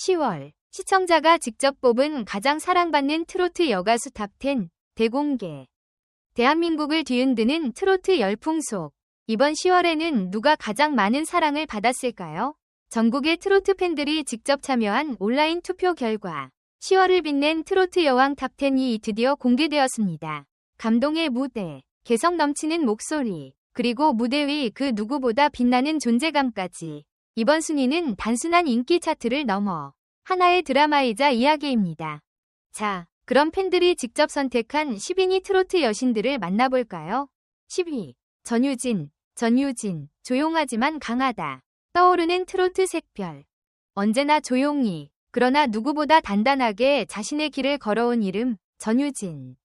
10월 시청자가 직접 뽑은 가장 사랑받는 트로트 여가수 탑10 대공개. 대한민국을 뒤흔드는 트로트 열풍 속. 이번 10월에는 누가 가장 많은 사랑을 받았을까요? 전국의 트로트 팬들이 직접 참여한 온라인 투표 결과 10월을 빛낸 트로트 여왕 탑10이 드디어 공개되었습니다. 감동의 무대, 개성 넘치는 목소리, 그리고 무대 위 그 누구보다 빛나는 존재감까지 이번 순위는 단순한 인기 차트를 넘어 하나의 드라마이자 이야기입니다. 자, 그럼 팬들이 직접 선택한 10인이 트로트 여신들을 만나볼까요? 10위 전유진, 전유진, 조용하지만 강하다. 떠오르는 트로트 색별. 언제나 조용히, 그러나 누구보다 단단하게 자신의 길을 걸어온 이름, 전유진.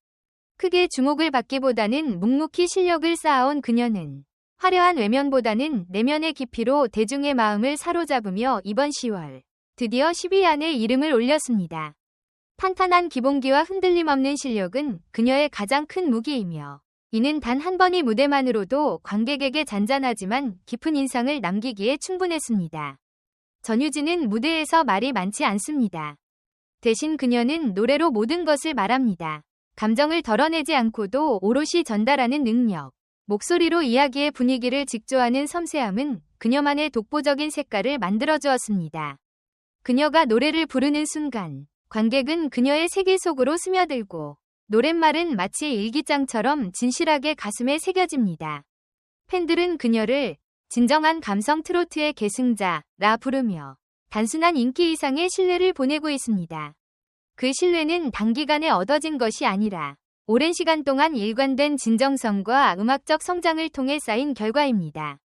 크게 주목을 받기보다는 묵묵히 실력을 쌓아온 그녀는 화려한 외면보다는 내면의 깊이로 대중의 마음을 사로잡으며 이번 10월 드디어 10위 안에 이름을 올렸습니다. 탄탄한 기본기와 흔들림 없는 실력은 그녀의 가장 큰 무기이며 이는 단 한 번의 무대만으로도 관객에게 잔잔하지만 깊은 인상을 남기기에 충분했습니다. 전유진은 무대에서 말이 많지 않습니다. 대신 그녀는 노래로 모든 것을 말합니다. 감정을 덜어내지 않고도 오롯이 전달하는 능력. 목소리로 이야기의 분위기를 직조하는 섬세함은 그녀만의 독보적인 색깔을 만들어 주었습니다. 그녀가 노래를 부르는 순간 관객은 그녀의 세계 속으로 스며들고 노랫말은 마치 일기장처럼 진실하게 가슴에 새겨집니다. 팬들은 그녀를 진정한 감성 트로트의 계승자라 부르며 단순한 인기 이상의 신뢰를 보내고 있습니다. 그 신뢰는 단기간에 얻어진 것이 아니라 오랜 시간 동안 일관된 진정성과 음악적 성장을 통해 쌓인 결과입니다.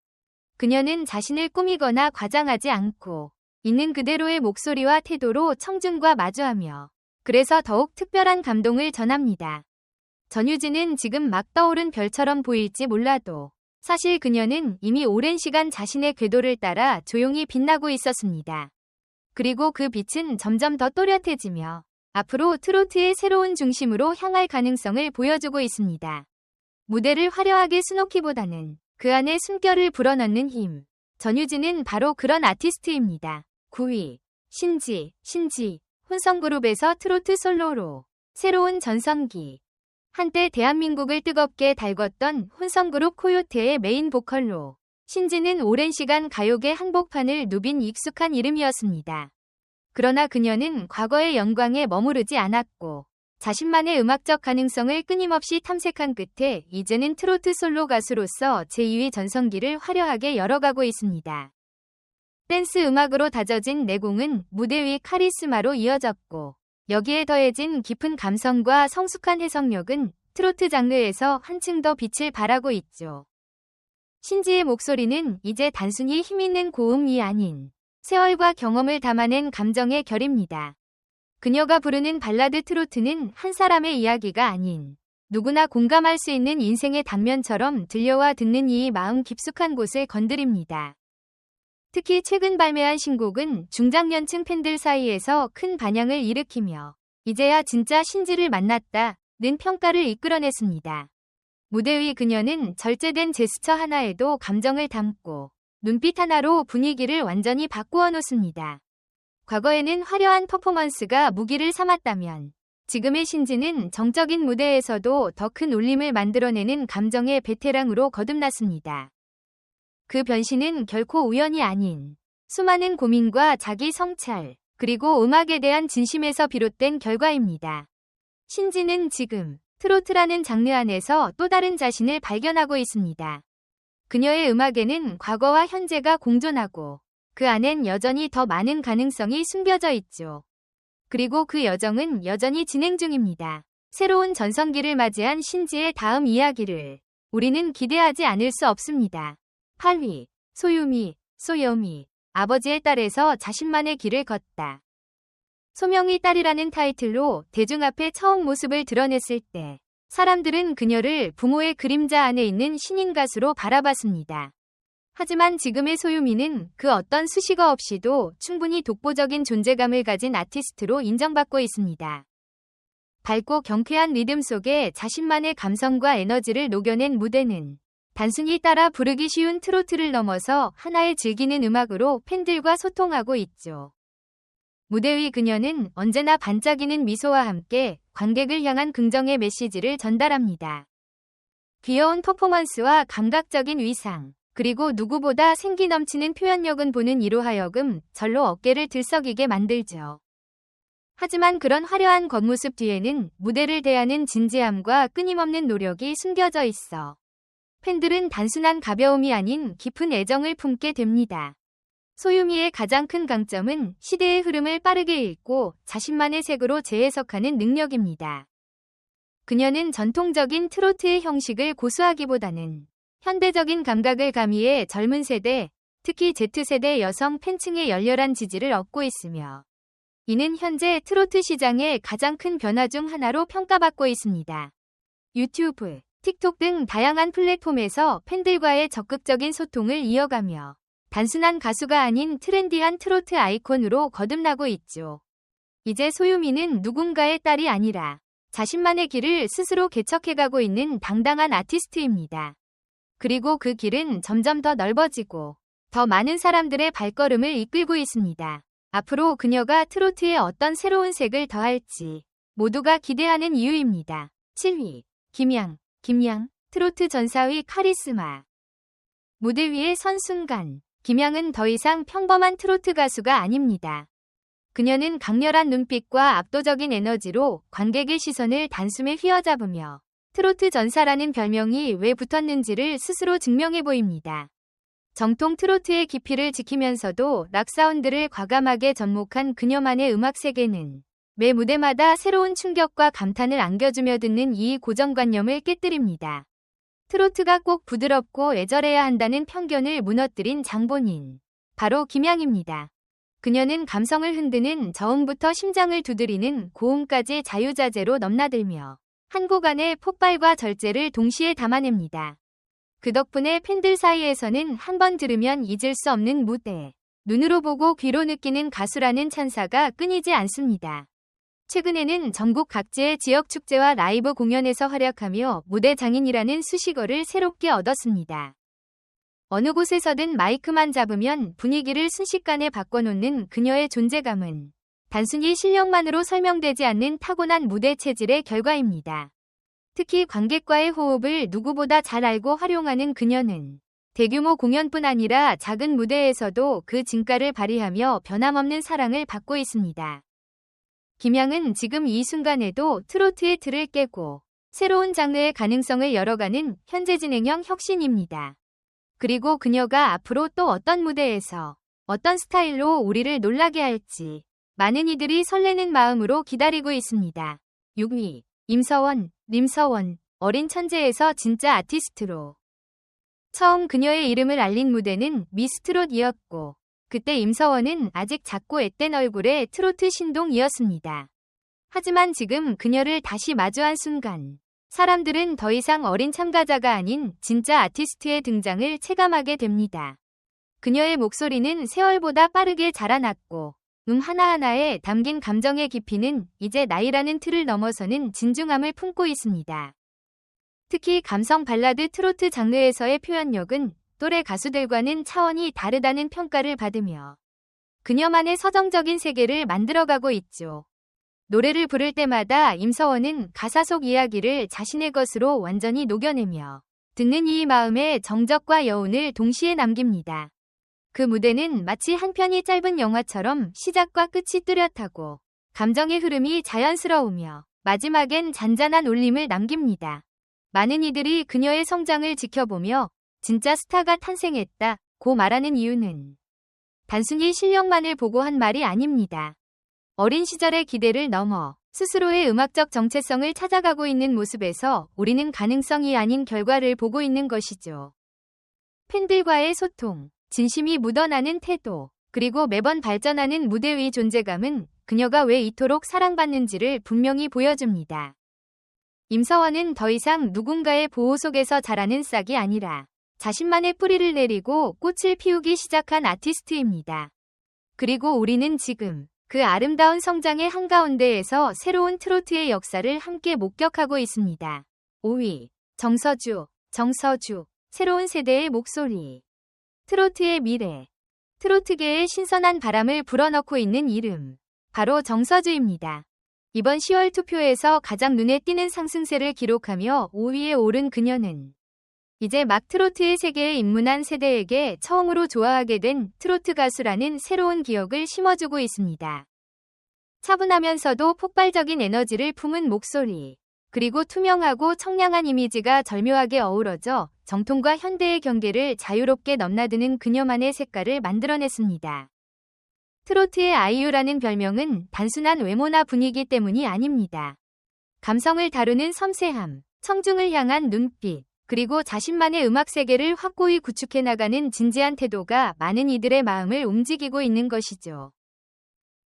그녀는 자신을 꾸미거나 과장하지 않고 있는 그대로의 목소리와 태도로 청중과 마주하며 그래서 더욱 특별한 감동을 전합니다. 전유진은 지금 막 떠오른 별처럼 보일지 몰라도 사실 그녀는 이미 오랜 시간 자신의 궤도를 따라 조용히 빛나고 있었습니다. 그리고 그 빛은 점점 더 또렷해지며 앞으로 트로트의 새로운 중심으로 향할 가능성을 보여주고 있습니다. 무대를 화려하게 수놓기보다는 그 안에 숨결을 불어넣는 힘. 전유진은 바로 그런 아티스트입니다. 9위. 신지, 신지. 혼성그룹에서 트로트 솔로로 새로운 전성기. 한때 대한민국을 뜨겁게 달궜던 혼성그룹 코요테의 메인 보컬로 신지는 오랜 시간 가요계 한복판을 누빈 익숙한 이름이었습니다. 그러나 그녀는 과거의 영광에 머무르지 않았고 자신만의 음악적 가능성을 끊임없이 탐색한 끝에 이제는 트로트 솔로 가수로서 제2의 전성기를 화려하게 열어가고 있습니다. 댄스 음악으로 다져진 내공은 무대 위 카리스마로 이어졌고 여기에 더해진 깊은 감성과 성숙한 해석력은 트로트 장르에서 한층 더 빛을 발하고 있죠. 신지의 목소리는 이제 단순히 힘있는 고음이 아닌 세월과 경험을 담아낸 감정의 결입니다. 그녀가 부르는 발라드 트로트는 한 사람의 이야기가 아닌 누구나 공감할 수 있는 인생의 단면처럼 들려와 듣는 이 마음 깊숙한 곳을 건드립니다. 특히 최근 발매한 신곡은 중장년층 팬들 사이에서 큰 반향을 일으키며 이제야 진짜 신지를 만났다는 평가를 이끌어냈습니다. 무대 위 그녀는 절제된 제스처 하나에도 감정을 담고 눈빛 하나로 분위기를 완전히 바꾸어 놓습니다. 과거에는 화려한 퍼포먼스가 무기를 삼았다면 지금의 신지는 정적인 무대에서도 더 큰 울림을 만들어내는 감정의 베테랑으로 거듭났습니다. 그 변신은 결코 우연이 아닌 수많은 고민과 자기 성찰, 그리고 음악에 대한 진심에서 비롯된 결과입니다. 신지는 지금 트로트라는 장르 안에서 또 다른 자신을 발견하고 있습니다. 그녀의 음악에는 과거와 현재가 공존하고 그 안엔 여전히 더 많은 가능성이 숨겨져 있죠. 그리고 그 여정은 여전히 진행 중입니다. 새로운 전성기를 맞이한 신지의 다음 이야기를 우리는 기대하지 않을 수 없습니다. 8위 소유미, 소여미 아버지의 딸에서 자신만의 길을 걷다. 소명이 딸이라는 타이틀로 대중 앞에 처음 모습을 드러냈을 때 사람들은 그녀를 부모의 그림자 안에 있는 신인 가수로 바라봤습니다. 하지만 지금의 소유미는 그 어떤 수식어 없이도 충분히 독보적인 존재감을 가진 아티스트로 인정받고 있습니다. 밝고 경쾌한 리듬 속에 자신만의 감성과 에너지를 녹여낸 무대는 단순히 따라 부르기 쉬운 트로트를 넘어서 하나의 즐기는 음악으로 팬들과 소통하고 있죠. 무대 위 그녀는 언제나 반짝이는 미소와 함께 관객을 향한 긍정의 메시지를 전달합니다. 귀여운 퍼포먼스와 감각적인 위상, 그리고 누구보다 생기 넘치는 표현력은 보는 이로 하여금 절로 어깨를 들썩이게 만들죠. 하지만 그런 화려한 겉모습 뒤에는 무대를 대하는 진지함과 끊임없는 노력이 숨겨져 있어 팬들은 단순한 가벼움이 아닌 깊은 애정을 품게 됩니다. 소유미의 가장 큰 강점은 시대의 흐름을 빠르게 읽고 자신만의 색으로 재해석하는 능력입니다. 그녀는 전통적인 트로트의 형식을 고수하기보다는 현대적인 감각을 가미해 젊은 세대, 특히 Z세대 여성 팬층의 열렬한 지지를 얻고 있으며 이는 현재 트로트 시장의 가장 큰 변화 중 하나로 평가받고 있습니다. 유튜브, 틱톡 등 다양한 플랫폼에서 팬들과의 적극적인 소통을 이어가며 단순한 가수가 아닌 트렌디한 트로트 아이콘으로 거듭나고 있죠. 이제 소유미는 누군가의 딸이 아니라 자신만의 길을 스스로 개척해가고 있는 당당한 아티스트입니다. 그리고 그 길은 점점 더 넓어지고 더 많은 사람들의 발걸음을 이끌고 있습니다. 앞으로 그녀가 트로트에 어떤 새로운 색을 더할지 모두가 기대하는 이유입니다. 7위 김양 김양, 트로트 전사의 카리스마. 무대 위에 선 순간, 김양은 더 이상 평범한 트로트 가수가 아닙니다. 그녀는 강렬한 눈빛과 압도적인 에너지로 관객의 시선을 단숨에 휘어잡으며 트로트 전사라는 별명이 왜 붙었는지를 스스로 증명해 보입니다. 정통 트로트의 깊이를 지키면서도 락 사운드를 과감하게 접목한 그녀만의 음악 세계는 매 무대마다 새로운 충격과 감탄을 안겨주며 듣는 이 고정관념을 깨뜨립니다. 트로트가 꼭 부드럽고 애절해야 한다는 편견을 무너뜨린 장본인. 바로 김양입니다. 그녀는 감성을 흔드는 저음부터 심장을 두드리는 고음까지 자유자재로 넘나들며 한 곡 안에 폭발과 절제를 동시에 담아냅니다. 그 덕분에 팬들 사이에서는 한 번 들으면 잊을 수 없는 무대, 눈으로 보고 귀로 느끼는 가수라는 찬사가 끊이지 않습니다. 최근에는 전국 각지의 지역 축제와 라이브 공연에서 활약하며 무대 장인이라는 수식어를 새롭게 얻었습니다. 어느 곳에서든 마이크만 잡으면 분위기를 순식간에 바꿔놓는 그녀의 존재감은 단순히 실력만으로 설명되지 않는 타고난 무대 체질의 결과입니다. 특히 관객과의 호흡을 누구보다 잘 알고 활용하는 그녀는 대규모 공연뿐 아니라 작은 무대에서도 그 진가를 발휘하며 변함없는 사랑을 받고 있습니다. 김양은 지금 이 순간에도 트로트의 틀을 깨고 새로운 장르의 가능성을 열어가는 현재 진행형 혁신입니다. 그리고 그녀가 앞으로 또 어떤 무대에서 어떤 스타일로 우리를 놀라게 할지 많은 이들이 설레는 마음으로 기다리고 있습니다. 6위 임서원, 림서원, 어린 천재에서 진짜 아티스트로 처음 그녀의 이름을 알린 무대는 미스트롯이었고 그때 임서원은 아직 작고 앳된 얼굴의 트로트 신동이었습니다. 하지만 지금 그녀를 다시 마주한 순간 사람들은 더 이상 어린 참가자가 아닌 진짜 아티스트의 등장을 체감하게 됩니다. 그녀의 목소리는 세월보다 빠르게 자라났고 음 하나하나에 담긴 감정의 깊이는 이제 나이라는 틀을 넘어서는 진중함을 품고 있습니다. 특히 감성 발라드 트로트 장르에서의 표현력은 또래 가수들과는 차원이 다르다는 평가를 받으며 그녀만의 서정적인 세계를 만들어가고 있죠. 노래를 부를 때마다 임서원은 가사 속 이야기를 자신의 것으로 완전히 녹여내며 듣는 이 마음의 정적과 여운을 동시에 남깁니다. 그 무대는 마치 한 편이 짧은 영화처럼 시작과 끝이 뚜렷하고 감정의 흐름이 자연스러우며 마지막엔 잔잔한 울림을 남깁니다. 많은 이들이 그녀의 성장을 지켜보며 진짜 스타가 탄생했다 고 말하는 이유는 단순히 실력만을 보고 한 말이 아닙니다. 어린 시절의 기대를 넘어 스스로의 음악적 정체성을 찾아가고 있는 모습에서 우리는 가능성이 아닌 결과를 보고 있는 것이죠. 팬들과의 소통, 진심이 묻어나는 태도, 그리고 매번 발전하는 무대 위 존재감은 그녀가 왜 이토록 사랑받는지를 분명히 보여줍니다. 임서원은 더 이상 누군가의 보호 속에서 자라는 싹이 아니라 자신만의 뿌리를 내리고 꽃을 피우기 시작한 아티스트입니다. 그리고 우리는 지금 그 아름다운 성장의 한가운데에서 새로운 트로트의 역사를 함께 목격하고 있습니다. 5위 정서주, 정서주, 새로운 세대의 목소리. 트로트의 미래. 트로트계의 신선한 바람을 불어넣고 있는 이름. 바로 정서주입니다. 이번 10월 투표에서 가장 눈에 띄는 상승세를 기록하며 5위에 오른 그녀는 이제 막 트로트의 세계에 입문한 세대에게 처음으로 좋아하게 된 트로트 가수라는 새로운 기억을 심어주고 있습니다. 차분하면서도 폭발적인 에너지를 품은 목소리, 그리고 투명하고 청량한 이미지가 절묘하게 어우러져 정통과 현대의 경계를 자유롭게 넘나드는 그녀만의 색깔을 만들어냈습니다. 트로트의 아이유라는 별명은 단순한 외모나 분위기 때문이 아닙니다. 감성을 다루는 섬세함, 청중을 향한 눈빛, 그리고 자신만의 음악 세계를 확고히 구축해 나가는 진지한 태도가 많은 이들의 마음을 움직이고 있는 것이죠.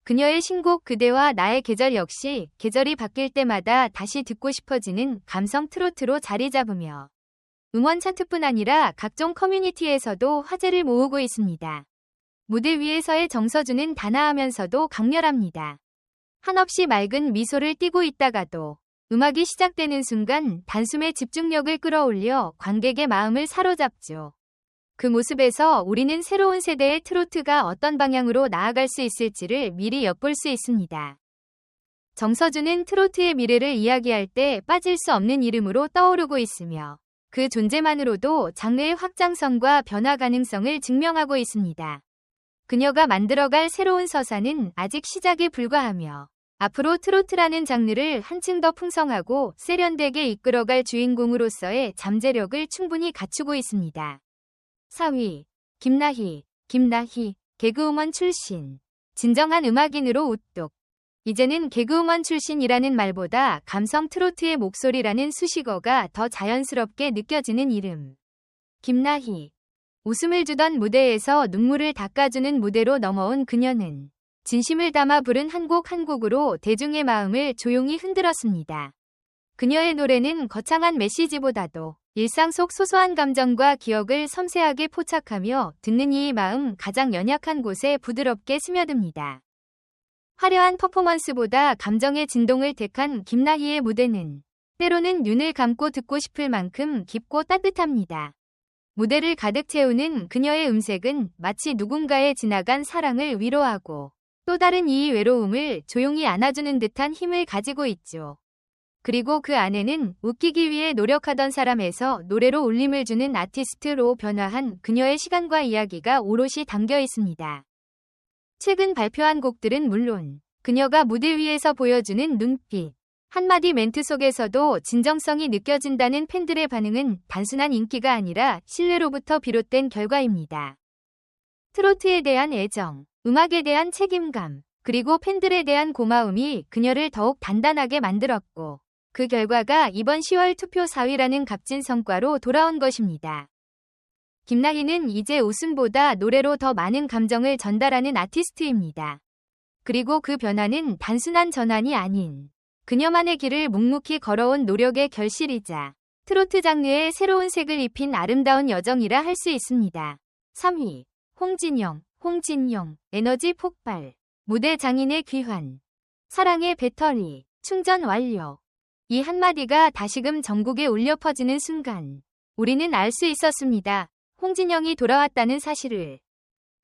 그녀의 신곡 그대와 나의 계절 역시 계절이 바뀔 때마다 다시 듣고 싶어지는 감성 트로트로 자리 잡으며 음원 차트뿐 아니라 각종 커뮤니티에서도 화제를 모으고 있습니다. 무대 위에서의 정서주는 단아하면서도 강렬합니다. 한없이 맑은 미소를 띠고 있다가도 음악이 시작되는 순간 단숨에 집중력을 끌어올려 관객의 마음을 사로잡죠. 그 모습에서 우리는 새로운 세대의 트로트가 어떤 방향으로 나아갈 수 있을지를 미리 엿볼 수 있습니다. 정서주는 트로트의 미래를 이야기할 때 빠질 수 없는 이름으로 떠오르고 있으며 그 존재만으로도 장르의 확장성과 변화 가능성을 증명하고 있습니다. 그녀가 만들어갈 새로운 서사는 아직 시작에 불과하며 앞으로 트로트라는 장르를 한층 더 풍성하고 세련되게 이끌어갈 주인공으로서의 잠재력을 충분히 갖추고 있습니다. 4위 김나희 김나희 개그우먼 출신 진정한 음악인으로 우뚝 이제는 개그우먼 출신이라는 말보다 감성 트로트의 목소리라는 수식어가 더 자연스럽게 느껴지는 이름. 김나희. 웃음을 주던 무대에서 눈물을 닦아주는 무대로 넘어온 그녀는 진심을 담아 부른 한 곡 한 곡으로 대중의 마음을 조용히 흔들었습니다. 그녀의 노래는 거창한 메시지보다도 일상 속 소소한 감정과 기억을 섬세하게 포착하며 듣는 이의 마음 가장 연약한 곳에 부드럽게 스며듭니다. 화려한 퍼포먼스보다 감정의 진동을 택한 김나희의 무대는 때로는 눈을 감고 듣고 싶을 만큼 깊고 따뜻합니다. 무대를 가득 채우는 그녀의 음색은 마치 누군가의 지나간 사랑을 위로하고 또 다른 이 외로움을 조용히 안아주는 듯한 힘을 가지고 있죠. 그리고 그 안에는 웃기기 위해 노력하던 사람에서 노래로 울림을 주는 아티스트로 변화한 그녀의 시간과 이야기가 오롯이 담겨 있습니다. 최근 발표한 곡들은 물론 그녀가 무대 위에서 보여주는 눈빛, 한마디 멘트 속에서도 진정성이 느껴진다는 팬들의 반응은 단순한 인기가 아니라 신뢰로부터 비롯된 결과입니다. 트로트에 대한 애정, 음악에 대한 책임감, 그리고 팬들에 대한 고마움이 그녀를 더욱 단단하게 만들었고, 그 결과가 이번 10월 투표 4위라는 값진 성과로 돌아온 것입니다. 김나희는 이제 웃음보다 노래로 더 많은 감정을 전달하는 아티스트입니다. 그리고 그 변화는 단순한 전환이 아닌 그녀만의 길을 묵묵히 걸어온 노력의 결실이자 트로트 장르에 새로운 색을 입힌 아름다운 여정이라 할 수 있습니다. 3위 홍진영 홍진영, 에너지 폭발, 무대 장인의 귀환, 사랑의 배터리, 충전 완료. 이 한마디가 다시금 전국에 울려 퍼지는 순간, 우리는 알 수 있었습니다. 홍진영이 돌아왔다는 사실을.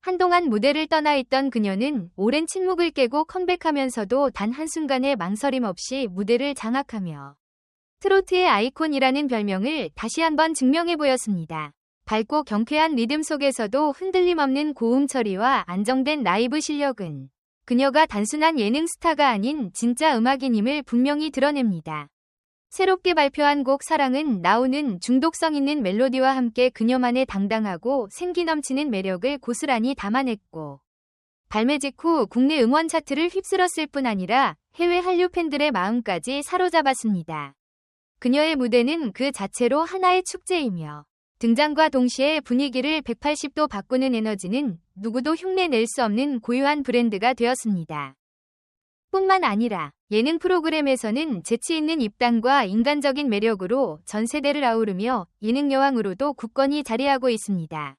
한동안 무대를 떠나 있던 그녀는 오랜 침묵을 깨고 컴백하면서도 단 한순간의 망설임 없이 무대를 장악하며 트로트의 아이콘이라는 별명을 다시 한번 증명해 보였습니다. 밝고 경쾌한 리듬 속에서도 흔들림 없는 고음 처리와 안정된 라이브 실력은 그녀가 단순한 예능 스타가 아닌 진짜 음악인임을 분명히 드러냅니다. 새롭게 발표한 곡 사랑은 나오는 중독성 있는 멜로디와 함께 그녀만의 당당하고 생기 넘치는 매력을 고스란히 담아냈고 발매 직후 국내 음원 차트를 휩쓸었을 뿐 아니라 해외 한류 팬들의 마음까지 사로잡았습니다. 그녀의 무대는 그 자체로 하나의 축제이며 등장과 동시에 분위기를 180도 바꾸는 에너지는 누구도 흉내낼 수 없는 고유한 브랜드가 되었습니다. 뿐만 아니라 예능 프로그램에서는 재치 있는 입담과 인간적인 매력으로 전 세대를 아우르며 예능 여왕으로도 굳건히 자리하고 있습니다.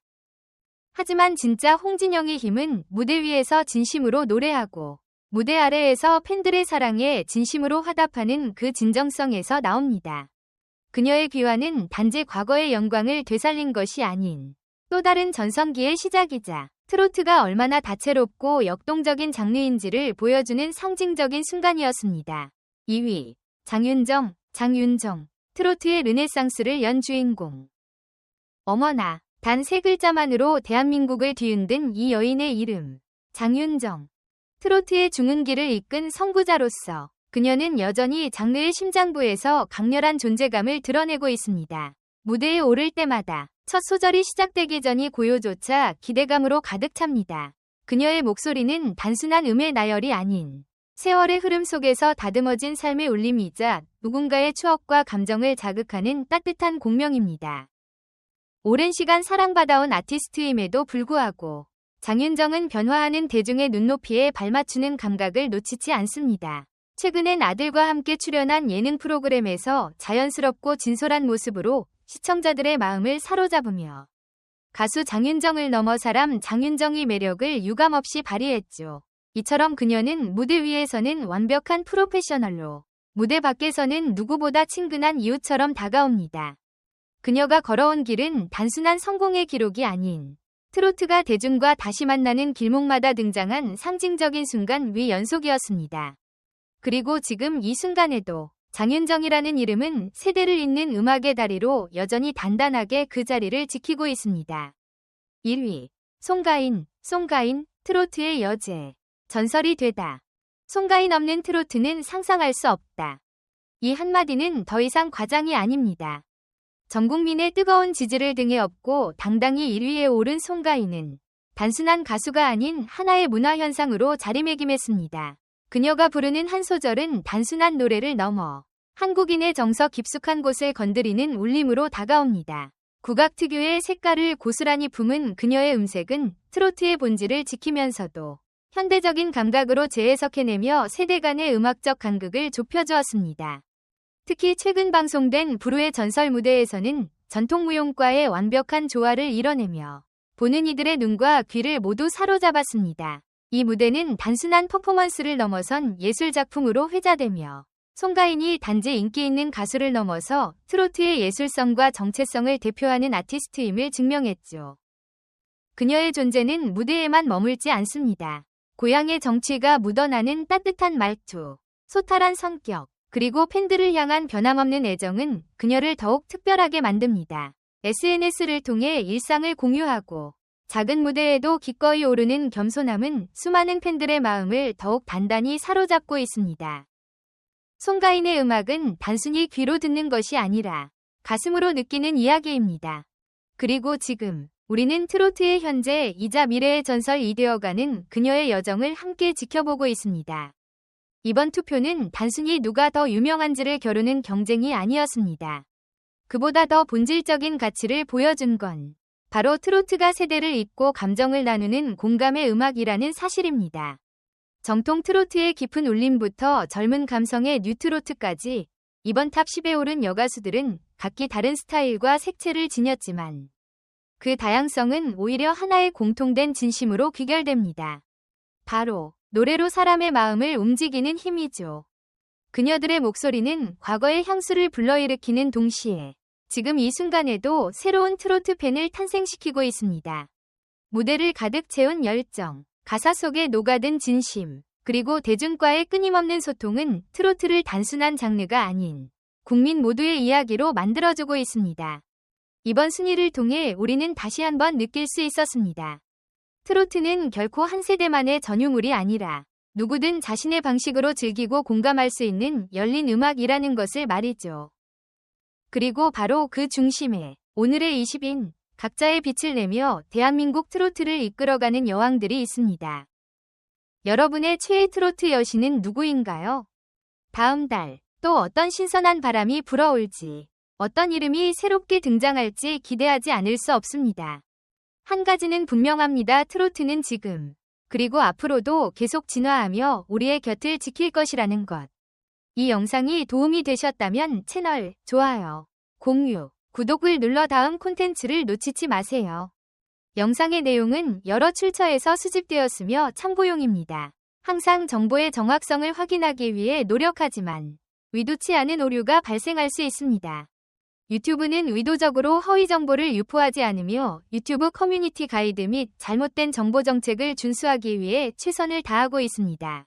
하지만 진짜 홍진영의 힘은 무대 위에서 진심으로 노래하고 무대 아래에서 팬들의 사랑에 진심으로 화답하는 그 진정성에서 나옵니다. 그녀의 귀환은 단지 과거의 영광을 되살린 것이 아닌 또 다른 전성기의 시작이자 트로트가 얼마나 다채롭고 역동적인 장르인지를 보여주는 상징적인 순간이었습니다. 2위 장윤정, 장윤정 트로트의 르네상스를 연 주인공 어머나 단 세 글자만으로 대한민국을 뒤흔든 이 여인의 이름 장윤정 트로트의 중흥기를 이끈 선구자로서 그녀는 여전히 장르의 심장부에서 강렬한 존재감을 드러내고 있습니다. 무대에 오를 때마다 첫 소절이 시작되기 전이 고요조차 기대감으로 가득 찹니다. 그녀의 목소리는 단순한 음의 나열이 아닌 세월의 흐름 속에서 다듬어진 삶의 울림이자 누군가의 추억과 감정을 자극하는 따뜻한 공명입니다. 오랜 시간 사랑받아온 아티스트임에도 불구하고 장윤정은 변화하는 대중의 눈높이에 발맞추는 감각을 놓치지 않습니다. 최근엔 아들과 함께 출연한 예능 프로그램에서 자연스럽고 진솔한 모습으로 시청자들의 마음을 사로잡으며 가수 장윤정을 넘어 사람 장윤정의 매력을 유감없이 발휘했죠. 이처럼 그녀는 무대 위에서는 완벽한 프로페셔널로 무대 밖에서는 누구보다 친근한 이웃처럼 다가옵니다. 그녀가 걸어온 길은 단순한 성공의 기록이 아닌 트로트가 대중과 다시 만나는 길목마다 등장한 상징적인 순간 위 연속이었습니다. 그리고 지금 이 순간에도 장윤정이라는 이름은 세대를 잇는 음악의 다리로 여전히 단단하게 그 자리를 지키고 있습니다. 1위 송가인, 송가인, 트로트의 여제. 전설이 되다. 송가인 없는 트로트는 상상할 수 없다. 이 한마디는 더 이상 과장이 아닙니다. 전 국민의 뜨거운 지지를 등에 업고 당당히 1위에 오른 송가인은 단순한 가수가 아닌 하나의 문화현상으로 자리매김했습니다. 그녀가 부르는 한 소절은 단순한 노래를 넘어 한국인의 정서 깊숙한 곳을 건드리는 울림으로 다가옵니다. 국악 특유의 색깔을 고스란히 품은 그녀의 음색은 트로트의 본질을 지키면서도 현대적인 감각으로 재해석해내며 세대 간의 음악적 간극을 좁혀주었습니다. 특히 최근 방송된 부르의 전설 무대에서는 전통 무용과의 완벽한 조화를 이뤄내며 보는 이들의 눈과 귀를 모두 사로잡았습니다. 이 무대는 단순한 퍼포먼스를 넘어선 예술작품으로 회자되며 송가인이 단지 인기 있는 가수를 넘어서 트로트의 예술성과 정체성을 대표하는 아티스트임을 증명했죠. 그녀의 존재는 무대에만 머물지 않습니다. 고향의 정취가 묻어나는 따뜻한 말투, 소탈한 성격, 그리고 팬들을 향한 변함없는 애정은 그녀를 더욱 특별하게 만듭니다. SNS를 통해 일상을 공유하고 작은 무대에도 기꺼이 오르는 겸손함은 수많은 팬들의 마음을 더욱 단단히 사로잡고 있습니다. 송가인의 음악은 단순히 귀로 듣는 것이 아니라 가슴으로 느끼는 이야기입니다. 그리고 지금 우리는 트로트의 현재 이자 미래의 전설이 되어가는 그녀의 여정을 함께 지켜보고 있습니다. 이번 투표는 단순히 누가 더 유명한지를 겨루는 경쟁이 아니었습니다. 그보다 더 본질적인 가치를 보여준 건 바로 트로트가 세대를 잇고 감정을 나누는 공감의 음악이라는 사실입니다. 정통 트로트의 깊은 울림부터 젊은 감성의 뉴트로트까지 이번 탑 10에 오른 여가수들은 각기 다른 스타일과 색채를 지녔지만 그 다양성은 오히려 하나의 공통된 진심으로 귀결됩니다. 바로 노래로 사람의 마음을 움직이는 힘이죠. 그녀들의 목소리는 과거의 향수를 불러일으키는 동시에 지금 이 순간에도 새로운 트로트 팬을 탄생시키고 있습니다. 무대를 가득 채운 열정, 가사 속에 녹아든 진심, 그리고 대중과의 끊임없는 소통은 트로트를 단순한 장르가 아닌 국민 모두의 이야기로 만들어주고 있습니다. 이번 순위를 통해 우리는 다시 한번 느낄 수 있었습니다. 트로트는 결코 한 세대만의 전유물이 아니라 누구든 자신의 방식으로 즐기고 공감할 수 있는 열린 음악이라는 것을 말이죠. 그리고 바로 그 중심에 오늘의 20인 각자의 빛을 내며 대한민국 트로트를 이끌어가는 여왕들이 있습니다. 여러분의 최애 트로트 여신은 누구인가요? 다음 달 또 어떤 신선한 바람이 불어올지 어떤 이름이 새롭게 등장할지 기대하지 않을 수 없습니다. 한 가지는 분명합니다. 트로트는 지금, 그리고 앞으로도 계속 진화하며 우리의 곁을 지킬 것이라는 것. 이 영상이 도움이 되셨다면 채널 좋아요, 공유, 구독을 눌러 다음 콘텐츠를 놓치지 마세요. 영상의 내용은 여러 출처에서 수집되었으며 참고용입니다. 항상 정보의 정확성을 확인하기 위해 노력하지만 의도치 않은 오류가 발생할 수 있습니다. 유튜브는 의도적으로 허위 정보를 유포하지 않으며 유튜브 커뮤니티 가이드 및 잘못된 정보 정책을 준수하기 위해 최선을 다하고 있습니다.